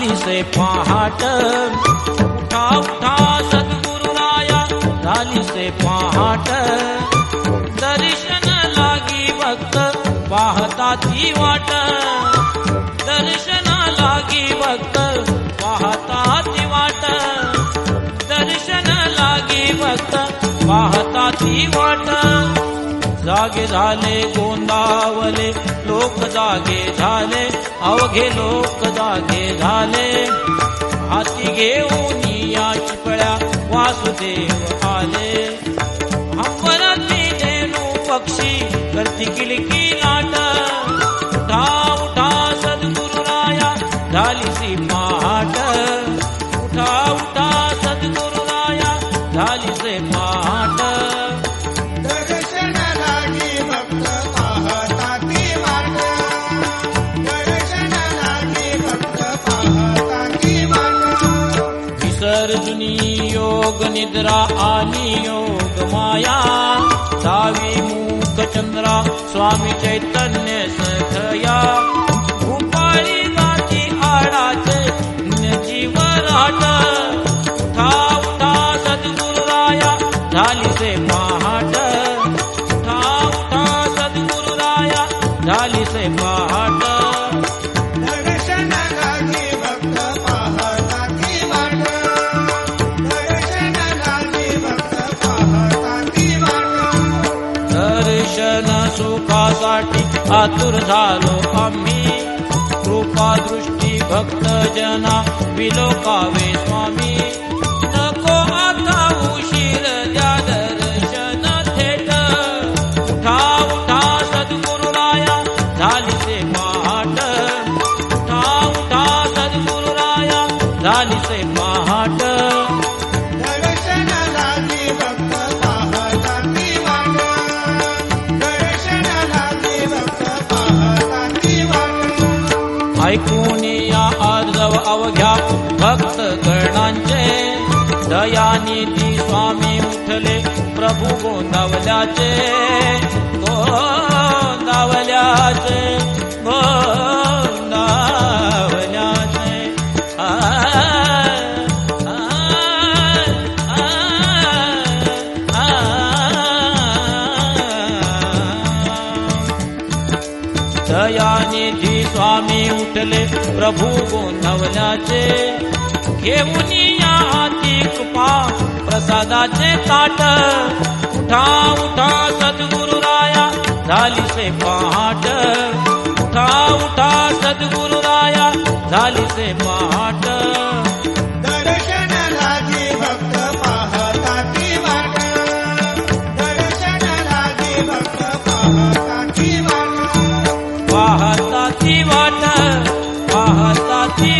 झाली से पहाट. उठा उठा सद्गुरुराया झाली से पहाट. दर्शन लागी भक्त पाहता ती वाट. दर्शना लागी भक्त पाहता ती वाट. दर्शन लागी भक्त पाहता ती वाट. जागे झाले गोंदावले लोक जागे झाले अवघे लोक जागे झाले. हाती घेऊन या चिपळ्या वासुदेव आले. अंबराची धेनू पक्षी करती किलकी लाट. उठा उठा सद्गुरुराया झाली सी पहाट उठा उठा सद्गुरुराया झाली से पहाट अर्जुनी योग निद्रा आली योग माया. दावी मूक चंद्रा स्वामी चैतन्य सखया. भूपाळी गाती आडाचे जीवराट उठा उठा सद्गुरुराया झाली से पहाट उठा उठा सद्गुरुराया झाली से पहाट दर्शन सुखासाठी आतुर झालो आम्ही. कृपा दृष्टी भक्त जना विलोकावे स्वामी. नको आता उशीर द्या दर्शन थेट. उठा उठा सद्गुरुराया झाली ते पहाट ऐकून या आर्जव अवघ्या भक्त गणांचे दयानिधी स्वामी उठले प्रभू गोंदवल्याचे गोंदावल्याचे. आ. दयानिधी स्वामी उठले प्रभू गोंधवल्याचे घेऊन या हाती कृपा प्रसादाचे ताट उठा उठा सद्गुरुराया झाली से पहाट ती वाट पाहता ती